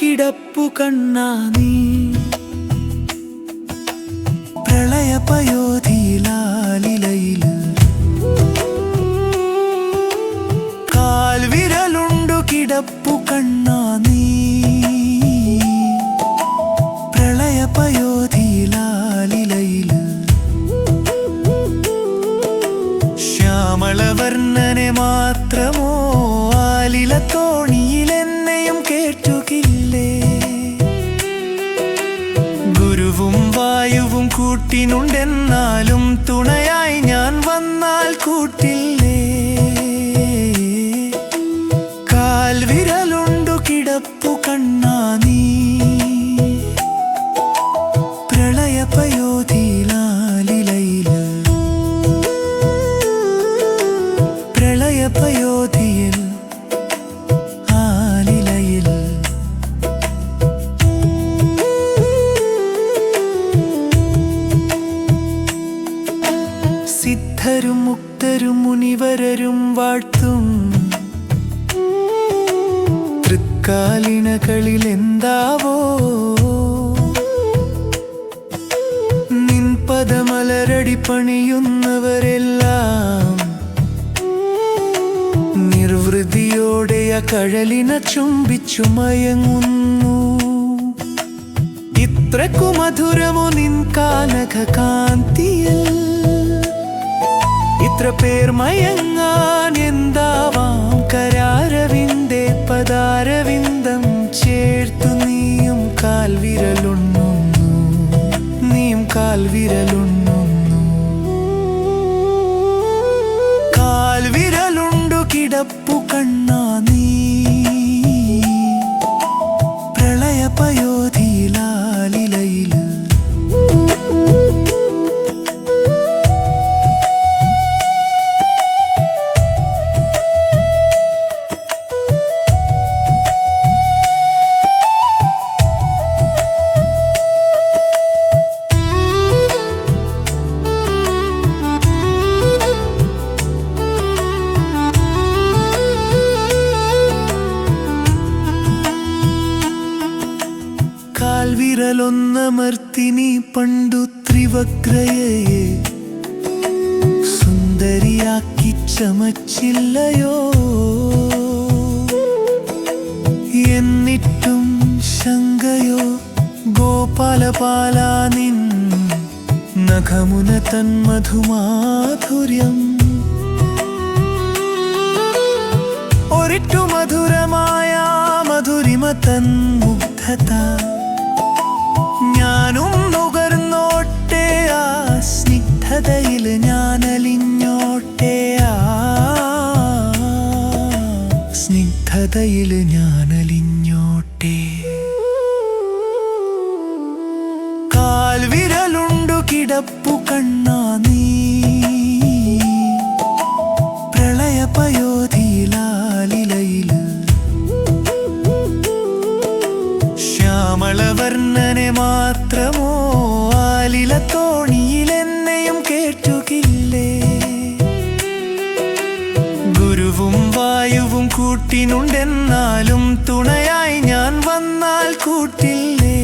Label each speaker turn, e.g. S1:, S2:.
S1: കിടപ്പു കണ്ണാ നീ. പ്രളയപയോധിയിലാലിലയിൽ കാൽവിരലുണ്ടു കിടപ്പു കണ്ണാ കൂട്ടിനുണ്ടെന്നാലും തുണയായി ഞാൻ വന്നാൽ കൂട്ടില്ലേ? കാൽവിരലുണ്ടു കിടപ്പു കണ്ണാ സിദ്ധരും മുക്തരും മുനിവരരും വാഴ്ത്തും. തൃക്കാലിണകളിൽ എന്താവോ നിൻപദമലരടി പണിയുന്നവരെല്ലാം നിർവൃതിയോടെ ആ കഴലിന ചുംബിച്ചു മയങ്ങുന്നു. ഇത്രക്കു മധുരമോ നിൻ കാനക കാന്തിയിൽ ഇത്ര പേർ മയങ്ങാൻ എന്താവാം? കരാരവിന്ദേ പദാരവിന്ദം ചേർത്തു നീയും കാൽവിരലുണ്ണുന്നു. നീയും കാൽവിരലുണ്ണുന്നു. കാൽവിരലുണ്ടു കിടപ്പു കണ്ണാ കാൽവിരലൊന്നമർത്തിനി പണ്ടു ത്രിവക്രയെ സുന്ദരിയാക്കി ചമച്ചില്ലയോ? എന്നിട്ടും ശങ്കയോ ഗോപാലപാല നിൻ നഖമുന തന്മധുമാധുര്യം ഒരിട്ടു മധുരമായ മധുരിമ തൻ സ്നിഗ്ധതയിൽ ഞാനലിഞ്ഞോട്ടെ ആ. സ്നിഗ്ധതയിൽ ഞാനലിഞ്ഞോട്ടെ. കാൽവിരലുണ്ടു കിടപ്പു കണ്ണാ നീ. പ്രളയപയോധിയിലാലിലയിൽ ശ്യാമളവർണനെ മാത്രമോ ആലില മനസ്സിനുണ്ടെന്നാലും തുണയായി ഞാൻ വന്നാൽ കൂട്ടില്ലേ?